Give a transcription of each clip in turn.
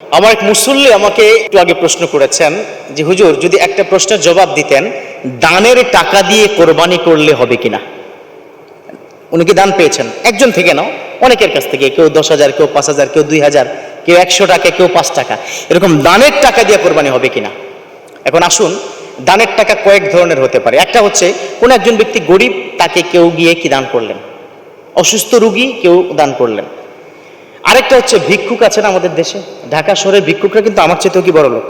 আমার এক মুসল্লি আমাকে একটু আগে প্রশ্ন করেছেন যে, হুজুর, যদি একটা প্রশ্নের জবাব দিতেন, দানের টাকা দিয়ে কোরবানি করলে হবে কিনা? উনি কি দান পেয়েছেন? একজন থেকে নাও অনেকের কাছ থেকে। কেউ দশ হাজার, কেউ পাঁচ হাজার, কেউ দুই হাজার, কেউ একশো টাকা, কেউ পাঁচ টাকা। এরকম দানের টাকা দিয়ে কোরবানি হবে কিনা? এখন আসুন, দানের টাকা কয়েক ধরনের হতে পারে। একটা হচ্ছে, কোন একজন ব্যক্তি গরিব, তাকে কেউ গিয়ে কি দান করলেন? অসুস্থ রুগী, কেউ দান করলেন। আরেকটা হচ্ছে ভিক্ষুক আছেন আমাদের দেশে। ঢাকা শহরের ভিক্ষুকরা কিন্তু আমার চেয়েতেও কি বড় লোক?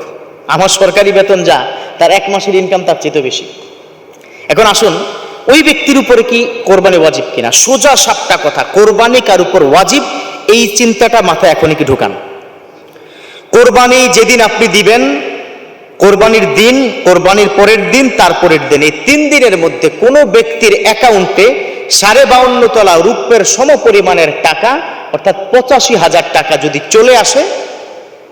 আমার সরকারি বেতন যা, তার এক মাসের ইনকাম তার চেয়েতেও বেশি। এখন আসুন, ওই ব্যক্তির উপরে কি কোরবানি ওয়াজিব কিনা? সোজা সাপটা কথা, কোরবানি কার উপর ওয়াজিব? এই চিন্তাটা মাথায় এখনই কি ঢুকান। কোরবানি যেদিন আপনি দিবেন, কোরবানির দিন, কোরবানির পরের দিন তারপরের দিন। এই তিন দিনের মধ্যে কোনো ব্যক্তির অ্যাকাউন্টে সাড়ে বাউন্ন তলা রূপের সমপরিমাণের টাকা অর্থাৎ পঁচাশি হাজার টাকা যদি চলে আসে,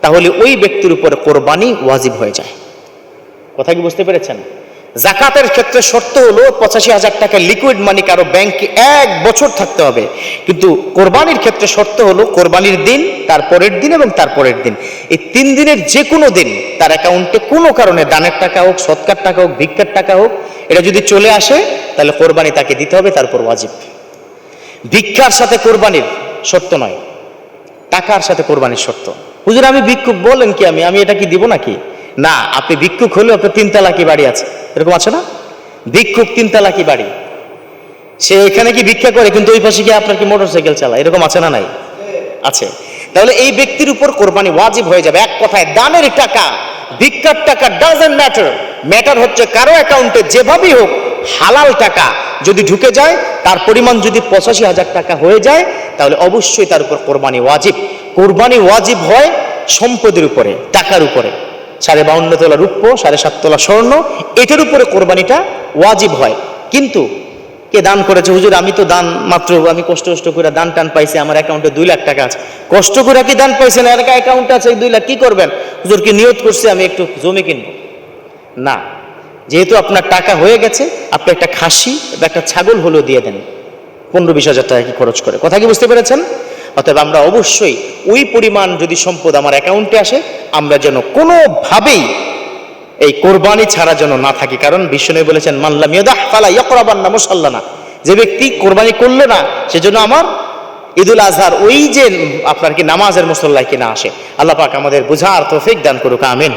তাহলে ওই ব্যক্তির উপরে কোরবানি ওয়াজিব হয়ে যায়। কথা কি বুঝতে পেরেছেন? জাকাতের ক্ষেত্রে শর্ত হলো পঁচাশি হাজার টাকা লিকুইড মানি কারও ব্যাংকে এক বছর থাকতে হবে। কিন্তু কোরবানির ক্ষেত্রে শর্ত হলো কোরবানির দিন, তার পরের দিন এবং তার পরের দিন। এই তিন দিনের যে কোনো দিন, তার অ্যাকাউন্টে কোনো কারণে দানের টাকা হোক, সৎকার টাকা হোক, ভিক্ষার টাকা হোক, এটা যদি চলে আসে, তাহলে কোরবানি তাকে দিতে হবে তারপর ওয়াজিব। ভিক্ষার সাথে কোরবানির শর্ত নয়। টাকার সাথে কোরবানির শর্ত হুজুর, আমি ভিক্ষুক বলেন কি আমি? আমি এটা কি দিব নাকি? না, আপনি ভিক্ষুক হলেও আপনার তিন তালাকি বাড়ি আছে। এরকম আছে না? ভিক্ষুক তিন তালাকি বাড়ি। সে এখানে কি ভিক্ষা করে, কিন্তু ওই পাশে গিয়ে আপনার কি মোটর সাইকেল চালায়? এরকম আছে না নাই? আছে। তাহলে এই ব্যক্তির উপর কোরবানি ওয়াজিব হয়ে যাবে। এক কথায়, দানের টাকা, ভিক্ষার টাকা ডাজেন্ট ম্যাটার ম্যাটার হচ্ছে কারও অ্যাকাউন্টে যেভাবেই হোক, হালাল টাকা যদি ঢুকে যায় তার পরিমাণ যদি পঁচাশি হাজার টাকা হয়ে যায়, তাহলে অবশ্যই তার উপর কোরবানি ওয়াজিব। কোরবানি ওয়াজিব হয় সম্পদের উপরে, টাকার উপরে। সাড়ে বাউন্ন তোলা রূপ্য সাড়ে সাত তোলা স্বর্ণ, এটার উপরে কোরবানিটা ওয়াজিব হয়। কিন্তু কে দান করেছে? হুজুর, আমি তো দান মাত্র, আমি কষ্ট কষ্ট করে দান টান পাইছি, আমার অ্যাকাউন্টে দুই লাখ টাকা আছে। কষ্ট করে কি দান পাইছেন? আর অ্যাকাউন্ট আছে দুই লাখ, কি করবেন? হুজুর, কি নিয়ত করছে? আমি একটু জমি কিনবো। না যেহেতু আপনার টাকা হয়ে গেছে, আপনি একটা খাসি বা একটা ছাগল হলেও দিয়ে দেন। পনেরো বিশ হাজার টাকা কি খরচ করে। কথা কি বুঝতে পেরেছেন? অতএব আমরা অবশ্যই ওই পরিমাণ যদি সম্পদ আমার অ্যাকাউন্টে আসে, আমরা যেন কোনোভাবেই এই কোরবানি ছাড়া যেন না থাকি। কারণ বিষ্ণু বলেছেন মাল্লাম ইয়াদাহ ফালা ইয়াকরাবান না মুসাল্লানা। যে ব্যক্তি কোরবানি করল না, সেজন্য আমার ঈদুল আজহার ওই যে আপনার কি নামাজের মুসল্লায় কিনা আসে। আল্লাহ পাক আমাদের বুঝার তৌফিক দান করুক, আমিন।